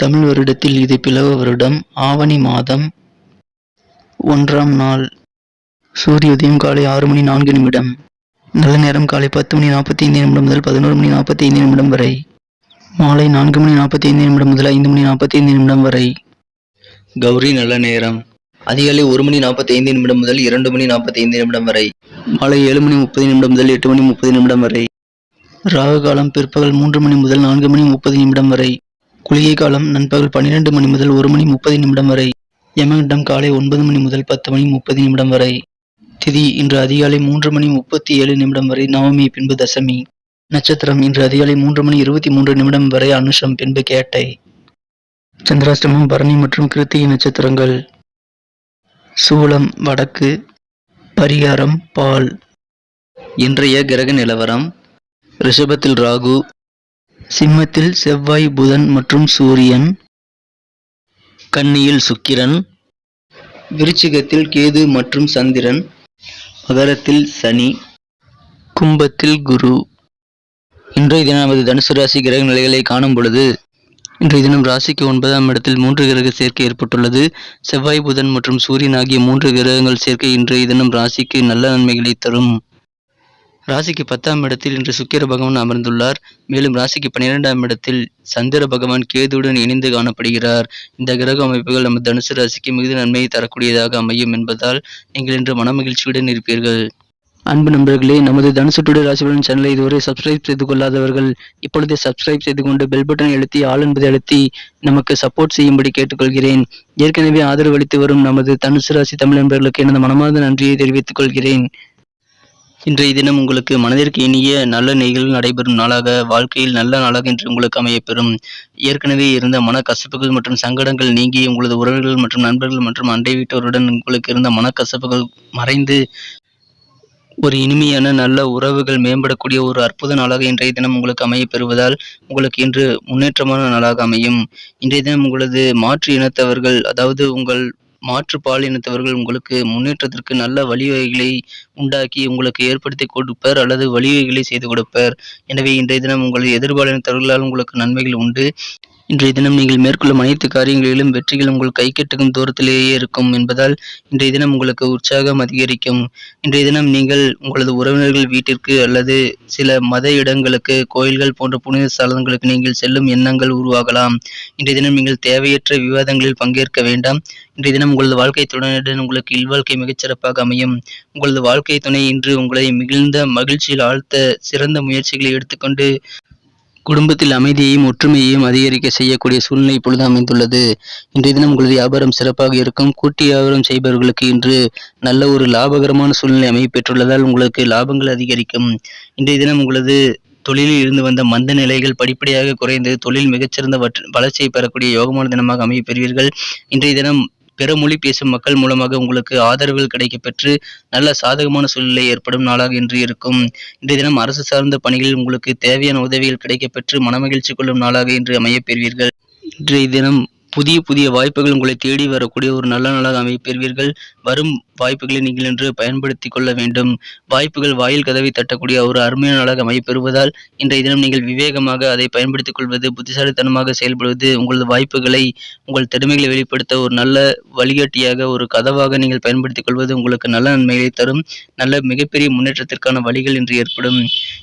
தமிழ் வருடத்தில் இது பிளவ வருடம் ஆவணி மாதம் ஒன்றாம் நாள். சூரிய உதயம் காலை ஆறு மணி நான்கு நிமிடம். நல்ல நேரம் காலை பத்து மணி நாற்பத்தி ஐந்து நிமிடம் முதல் பதினோரு மணி நாற்பத்தி ஐந்து நிமிடம் வரை. மாலை நான்கு மணி நாற்பத்தி ஐந்து நிமிடம் முதல் ஐந்து மணி நாற்பத்தி ஐந்து நிமிடம் வரை. கௌரி நல்ல நேரம். அதிகாலை ஒரு மணி நாற்பத்தி ஐந்து நிமிடம் முதல் இரண்டு மணி நாற்பத்தி ஐந்து நிமிடம் வரை. மாலை ஏழு மணி முப்பது நிமிடம் முதல் எட்டு மணி முப்பது நிமிடம் வரை. ராகு காலம் பிற்பகல் மூன்று மணி முதல் நான்கு மணி முப்பது நிமிடம் வரை. குளிகை காலம் நண்பகல் பன்னிரண்டு மணி முதல் ஒரு மணி முப்பது நிமிடம் வரை. யமகண்டம் காலை ஒன்பது மணி முதல் பத்து மணி முப்பது நிமிடம் வரை. திதி இன்று அதிகாலை மூன்று மணி முப்பத்தி ஏழு நிமிடம் வரை நவமி பின்பு தசமி. நட்சத்திரம் இன்று அதிகாலை மூன்று மணி இருபத்தி மூன்று நிமிடம் வரை அனுஷம் பின்பு கேட்டை. சந்திராஷ்டமம் பரணி மற்றும் கிருத்திகை நட்சத்திரங்கள். சூலம் வடக்கு. பரிகாரம் பால். இன்றைய கிரக நிலவரம் ரிஷபத்தில் ராகு சிம்மத்தில் செவ்வாய் புதன் மற்றும் சூரியன். கன்னியில் சுக்கிரன். விருச்சிகத்தில் கேது மற்றும் சந்திரன். மகரத்தில் சனி. கும்பத்தில் குரு. இன்றைய தினம் நமது தனுசு ராசி கிரக நிலைகளை காணும் பொழுது இன்றைய தினம் ராசிக்கு ஒன்பதாம் இடத்தில் மூன்று கிரக சேர்க்கை ஏற்பட்டுள்ளது. செவ்வாய் புதன் மற்றும் சூரியன் ஆகிய மூன்று கிரகங்கள் சேர்க்கை இன்றைய தினம் ராசிக்கு நல்ல நன்மைகளை தரும். ராசிக்கு பத்தாம் இடத்தில் இன்று சுக்கிர பகவான் அமர்ந்துள்ளார். மேலும் ராசிக்கு பன்னிரெண்டாம் இடத்தில் சந்திர பகவான் கேதுவுடன் இணைந்து காணப்படுகிறார். இந்த கிரக அமைப்புகள் நம்ம தனுசு ராசிக்கு மிகுந்த நன்மையை தரக்கூடியதாக அமையும் என்பதால் நீங்கள் இன்று மனமகிழ்ச்சியுடன் இருப்பீர்கள். அன்பு நண்பர்களே நமது தனுசு டுடே ராசிபலன் சேனலை இதுவரை சப்ஸ்கிரைப் செய்து கொள்ளாதவர்கள் இப்பொழுதே சப்ஸ்கிரைப் செய்து கொண்டு பெல் பட்டனை அழுத்தி ஆள் என்பதை அழுத்தி நமக்கு சப்போர்ட் செய்யும்படி கேட்டுக்கொள்கிறேன். ஏற்கனவே ஆதரவு அளித்து வரும் நமது தனுசு ராசி தமிழ் நண்பர்களுக்கு எனது மனமார்ந்த நன்றியை தெரிவித்துக் கொள்கிறேன். இன்றைய தினம் உங்களுக்கு மனதிற்கு இனிய நல்ல நிகழ்வு நடைபெறும் நாளாக வாழ்க்கையில் நல்ல நாளாக இன்று உங்களுக்கு அமையப்பெறும் ஏற்கனவே இருந்த மன கசப்புகள் மற்றும் சங்கடங்கள் நீங்கி உங்களது உறவுகள் மற்றும் நண்பர்கள் மற்றும் அண்டை வீட்டோருடன் உங்களுக்கு இருந்த மனக்கசப்புகள் மறைந்து ஒரு இனிமையான நல்ல உறவுகள் மேம்படக்கூடிய ஒரு அற்புத நாளாக இன்றைய தினம் உங்களுக்கு அமைய பெறுவதால் உங்களுக்கு இன்று முன்னேற்றமான நாளாக அமையும். இன்றைய தினம் உங்களது மாற்று இனத்தவர்கள் அதாவது உங்கள் மாற்று பாலினத்தவர்கள் உங்களுக்கு முன்னேற்றத்திற்கு நல்ல வழிவகைகளை உண்டாக்கி உங்களுக்கு ஏற்படுத்தி கொடுப்பர் அல்லது வழிவகைகளை செய்து கொடுப்பர். எனவே இன்றைய தினம் உங்கள் எதிர்பாலினத்தவர்களால் உங்களுக்கு நன்மைகள் உண்டு. இன்றைய தினம் நீங்கள் மேற்கொள்ளும் அனைத்து காரியங்களிலும் வெற்றிகள் உங்கள் கைக்கெட்டுக்கும் தூரத்திலேயே இருக்கும் என்பதால் இன்றைய தினம் உங்களுக்கு உற்சாகம் அதிகரிக்கும். இன்றைய தினம் நீங்கள் உங்களது உறவினர்கள் வீட்டிற்கு அல்லது சில மத இடங்களுக்கு கோயில்கள் போன்ற புனித ஸ்தலங்களுக்கு நீங்கள் செல்லும் எண்ணங்கள் உருவாகலாம். இன்றைய தினம் நீங்கள் தேவையற்ற விவாதங்களில் பங்கேற்க வேண்டாம். இன்றைய தினம் உங்களது வாழ்க்கை துணையுடன் உங்களுக்கு இல்வாழ்க்கை மிகச்சிறப்பாக அமையும். உங்களது வாழ்க்கை துணை இன்று உங்களை மிகுந்த மகிழ்ச்சியில் ஆழ்த்த சிறந்த முயற்சிகளை எடுத்துக்கொண்டு குடும்பத்தில் அமைதியையும் ஒற்றுமையையும் அதிகரிக்க செய்யக்கூடிய சூழ்நிலை இப்பொழுது அமைந்துள்ளது. இன்றைய தினம் உங்களது வியாபாரம் சிறப்பாக இருக்கும். கூட்டு வியாபாரம் செய்பவர்களுக்கு இன்று நல்ல ஒரு லாபகரமான சூழ்நிலை அமைய பெற்றுள்ளதால் உங்களுக்கு லாபங்கள் அதிகரிக்கும். இன்றைய தினம் உங்களது தொழிலில் இருந்து வந்த மந்த நிலைகள் படிப்படியாக குறைந்து தொழில் மிகச்சிறந்த வளர்ச்சியை பெறக்கூடிய யோகமான தினமாக அமைய பெறுவீர்கள். இன்றைய தினம் பிற மொழி பேசும் மக்கள் மூலமாக உங்களுக்கு ஆதரவுகள் கிடைக்கப்பெற்று நல்ல சாதகமான சூழ்நிலை ஏற்படும் நாளாக இன்று இருக்கும். இன்றைய தினம் அரசு சார்ந்த பணிகளில் உங்களுக்கு தேவையான உதவிகள் கிடைக்கப்பெற்று மனமகிழ்ச்சி கொள்ளும் நாளாக இன்று அமையப்பெறுவீர்கள் இன்றைய தினம் புதிய புதிய வாய்ப்புகள் உங்களை தேடி வரக்கூடிய ஒரு நல்ல நாளாக அமைப்பெறுவீர்கள் வரும் வாய்ப்புகளை நீங்கள் இன்று பயன்படுத்தி கொள்ள வேண்டும். வாய்ப்புகள் வாயில் கதவை தட்டக்கூடிய ஒரு அருமையான நாளாக அமைப்பெறுவதால் இன்றைய தினம் நீங்கள் விவேகமாக அதை பயன்படுத்திக் கொள்வது புத்திசாலித்தனமாக செயல்படுவது உங்களது வாய்ப்புகளை உங்கள் திறமைகளை வெளிப்படுத்த ஒரு நல்ல வழிகாட்டியாக ஒரு கதவாக நீங்கள் பயன்படுத்திக் கொள்வது உங்களுக்கு நல்ல நன்மைகளை தரும். நல்ல மிகப்பெரிய முன்னேற்றத்திற்கான வழிகள் இன்று ஏற்படும்.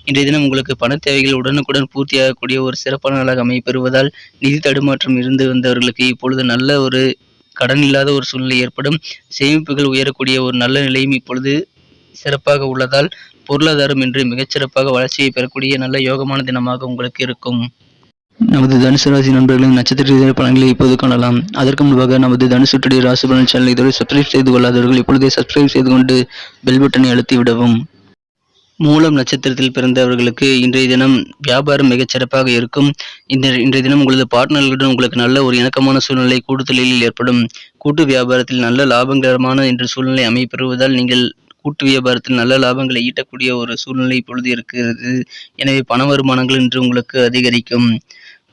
இன்றைய தினம் உங்களுக்கு பண தேவைகள் உடனுக்குடன் பூர்த்தியாகக்கூடிய ஒரு சிறப்பான நாளாக அமைப்பெறுவதால் நிதி தடுமாற்றம் இருந்து வந்தவர்களுக்கு இப்பொழுது நல்ல ஒரு கடன் இல்லாத ஒரு சூழ்நிலை ஏற்படும். சேமிப்புகள் உயரக்கூடிய ஒரு நல்ல நிலையும் இப்பொழுது சிறப்பாக உள்ளதால் பொருளாதாரம் இன்று மிகச்சிறப்பாக வளர்ச்சியை பெறக்கூடிய நல்ல யோகமான தினமாக உங்களுக்கு இருக்கும். நமது தனுசு ராசி நண்பர்களின் நட்சத்திர பலன்களை இப்போது காணலாம். அதற்கு முன்பாக நமது தனுசு டுடே ராசி பலன் சேனல் இதுவரை சப்ஸ்கிரைப் செய்து கொள்ளாதவர்கள் இப்பொழுதே சப்ஸ்கிரைப் செய்து கொண்டு பெல் பட்டனை அழுத்தி விடவும். மூலம் நட்சத்திரத்தில் பிறந்தவர்களுக்கு இன்றைய தினம் வியாபாரம் மிகச்சிறப்பாக இருக்கும். இந்த இன்றைய தினம் உங்களது பார்ட்னர்களுடன் உங்களுக்கு நல்ல ஒரு இணக்கமான சூழ்நிலை கூட்டுத்தொழிலில் ஏற்படும். கூட்டு வியாபாரத்தில் நல்ல லாபகரமான என்ற சூழ்நிலை அமைப்பெறுவதால் நீங்கள் கூட்டு வியாபாரத்தில் நல்ல லாபங்களை ஈட்டக்கூடிய ஒரு சூழ்நிலை இப்பொழுது இருக்கிறது. எனவே பண வருமானங்கள் இன்று உங்களுக்கு அதிகரிக்கும்.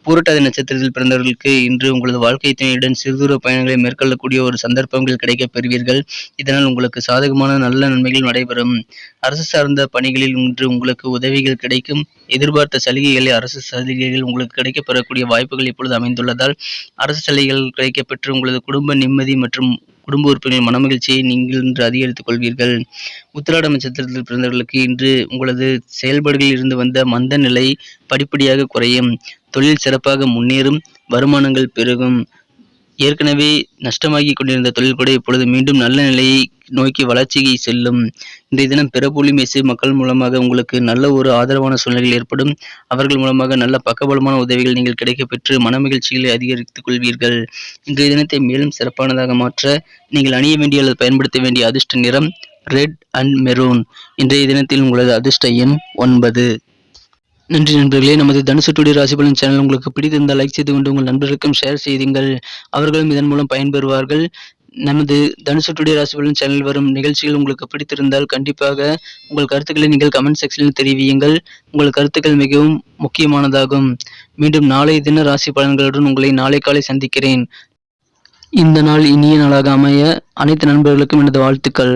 பூரட்டாதி நட்சத்திரத்தில் பிறந்தவர்களுக்கு இன்று உங்களது வாழ்க்கை துணையுடன் சிறுதூர பயணங்களை மேற்கொள்ளக்கூடிய ஒரு சந்தர்ப்பங்கள் கிடைக்கப் பெறுவீர்கள். இதனால் உங்களுக்கு சாதகமான நல்ல நன்மைகள் நடைபெறும். அரசு சார்ந்த பணிகளில் இன்று உங்களுக்கு உதவிகள் கிடைக்கும். எதிர்பார்த்த சலுகைகளை அரசு சலுகைகள் உங்களுக்கு கிடைக்கப்பெறக்கூடிய வாய்ப்புகள் இப்பொழுது அமைந்துள்ளதால் அரசு சலுகைகள் கிடைக்கப்பெற்று உங்களது குடும்ப நிம்மதி மற்றும் குடும்ப உறுப்பினரின் மனமகிழ்ச்சியை நீங்கள் இன்று அதிகரித்துக் கொள்வீர்கள். உத்திராட நட்சத்திரத்தில் பிறந்தவர்களுக்கு இன்று உங்களது செயல்பாடுகளில் இருந்து வந்த மந்த நிலை படிப்படியாக குறையும். தொழில் சிறப்பாக முன்னேறும். வருமானங்கள் பெருகும். ஏற்கனவே நஷ்டமாகி கொண்டிருந்த தொழில் கூட இப்பொழுது மீண்டும் நல்ல நிலையை நோக்கி வளர்ச்சியை செல்லும். இன்றைய தினம் பிறப்புலி மேசு மக்கள் மூலமாக உங்களுக்கு நல்ல ஒரு ஆதரவான சூழ்நிலைகள் ஏற்படும். அவர்கள் மூலமாக நல்ல பக்கபலமான உதவிகள் நீங்கள் கிடைக்கப் பெற்று மனமகிழ்ச்சிகளை அதிகரித்துக் கொள்வீர்கள். இன்றைய தினத்தை மேலும் சிறப்பானதாக மாற்ற நீங்கள் அணிய வேண்டிய அல்லது பயன்படுத்த வேண்டிய அதிர்ஷ்ட நிறம் ரெட் அண்ட் மெரூன் இன்றைய தினத்தில் உங்களது அதிர்ஷ்ட எண் ஒன்பது. நன்றி நண்பர்களே நமது தனுசு டுடி ராசிபலன் சேனல் உங்களுக்கு பிடித்திருந்தால் லைக் செய்து கொண்டு உங்கள் நண்பர்களுக்கும் ஷேர் செய்யுங்கள் அவர்களும் இதன் மூலம் பயன்பெறுவார்கள். நமது தனுசு டுடி ராசிபலன் சேனல் வரும் நிகழ்ச்சிகள் உங்களுக்கு பிடித்திருந்தால் கண்டிப்பாக உங்கள் கருத்துக்களை நீங்கள் கமெண்ட் செக்ஷனில் தெரிவியுங்கள். உங்கள் கருத்துக்கள் மிகவும் முக்கியமானதாகும். மீண்டும் நாளை தின ராசி பலன்களுடன் உங்களை நாளை காலை சந்திக்கிறேன். இந்த நாள் இனிய நாளாக அமைய அனைத்து நண்பர்களுக்கும் எனது வாழ்த்துக்கள்.